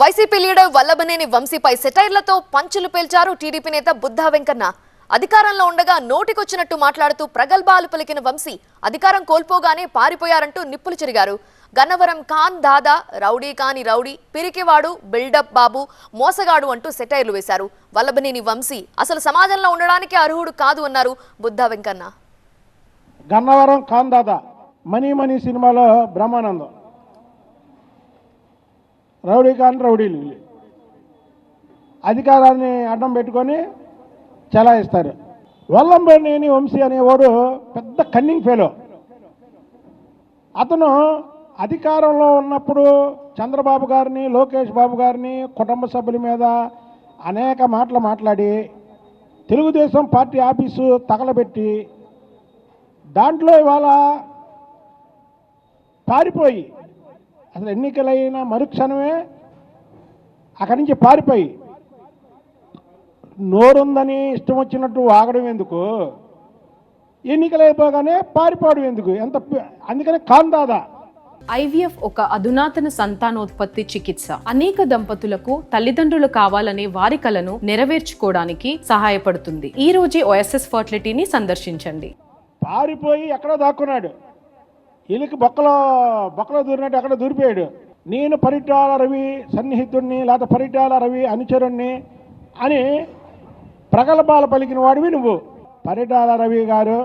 YCP leader Vallabhaneni వంశీపై సెటైర్లతో పంచులు పేల్చారు టీడీపీ నేత బుద్ధా వెంకన్న. అధికారంలో ఉండగా నోటికొచ్చినట్టు మాట్లాడుతూ ప్రగల్భాలు పలికిన వంశీ అధికారం కోల్పోగానే పారిపోయారంటూ నిప్పులు చెరిగారు. గన్నవరం ఖాన్ దాదా రౌడీ కాని రౌడీ పిరికివాడు బిల్డప్ బాబు మోసగాడు అంటూ సెటైర్లు వేశారు. వల్లభనేని వంశీ అసలు సమాజంలో ఉండడానికి అర్హుడు కాదు అన్నారు బుద్ధా వెంకన్న. గన్నవరం కాందాద మనీ మనీ సినిమాలో బ్రహ్మానందం. రౌడీ కాని రౌడీలు. అధికారాన్ని అడ్డం పెట్టుకొని చెలాయిస్తారు వల్లంబేనేని వంశీ అనేవాడు పెద్ద కన్నింగ్ ఫెలో అతను అధికారంలో ఉన్నప్పుడు చంద్రబాబు గారిని లోకేష్ బాబు గారిని కుటుంబ సభ్యుల మీద అనేక మాటలు మాట్లాడి తెలుగుదేశం పార్టీ ఆఫీసు తగలబెట్టి దాంట్లో ఇవాళ పారిపోయి అసలు ఎన్నికలైన మరుక్షణమే అక్కడి నుంచి పారిపోయి నోరుందని ఇష్టం వచ్చినట్టు వాగడం ఎందుకు? ఎన్నికలు అయిపోగానే పారిపోవడం ఎందుకు? ఎంత అందుకని కాందాదా ఐవీఎఫ్ ఒక అధునాతన సంతానోత్పత్తి చికిత్స. అనేక దంపతులకు తల్లిదండ్రులు కావాలనే వారి కలను నెరవేర్చుకోవడానికి సహాయపడుతుంది. ఈ రోజే ఓఎస్ఎస్ ఫర్టిలిటీని సందర్శించండి. పారిపోయి ఎక్కడో దాక్కున్నాడు. ఎలికి బొక్కలో బొక్కలో దూరినట్టు అక్కడ దూరిపోయాడు? నేను పరిటాల రవి సన్నిహితుడిని లేదా పరిటాల రవి అనుచరుణ్ణి అని ప్రగల్భాలు పలికిన వాడివి నువ్వు. పరిటాల రవి గారు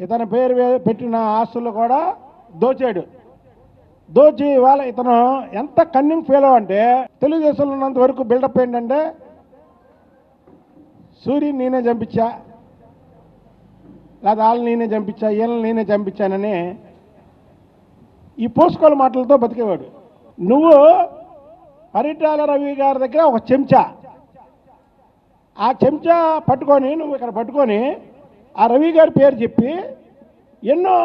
ఇతని పేరు పెట్టిన ఆస్తులు కూడా దోచాడు. దోచి ఇవాళ ఇతను ఎంత కన్నింగ్ ఫీల్ అంటే తెలుగుదేశంలో ఉన్నంత వరకు బిల్డప్ ఏంటంటే సూర్యుని నేనే చంపించా. లేదా వాళ్ళని నేనే చంపించా వీళ్ళని నేనే చంపించానని ఈ పోసుకోల మాటలతో బతికేవాడు. నువ్వు పరిటాల రవి గారి దగ్గర ఒక చెంచా. ఆ చెంచా పట్టుకొని నువ్వు ఇక్కడ పట్టుకొని ఆ రవి గారి పేరు చెప్పి ఎన్నో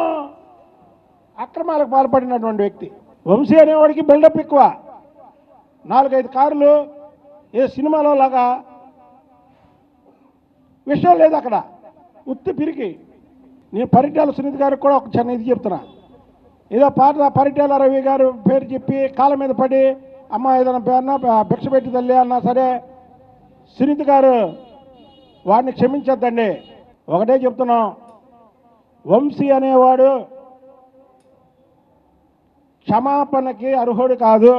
అక్రమాలకు పాల్పడినటువంటి వ్యక్తి. వంశీ అనేవాడికి బిల్డప్ ఎక్కువ. నాలుగైదు కార్లు ఏ సినిమాలో లాగా విషయం లేదు అక్కడ. ఉత్తి పిరికి. నేను పరిటాల సునీత్ గారికి కూడా ఒక చిన్న ఇది చెప్తున్నా. ఏదో పాట పరిటాల రవి గారు పేరు చెప్పి కాళ్ళ మీద పడి అమ్మ ఏదైనా పేరున్నా భిక్ష పెట్టి తల్లి అన్నా సరే సునీత్ గారు వాడిని క్షమించద్దండి. ఒకటే చెప్తున్నాం. వంశీ అనేవాడు క్షమాపణకి అర్హుడు కాదు.